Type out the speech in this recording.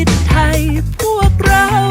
ิดไทยพวกเรา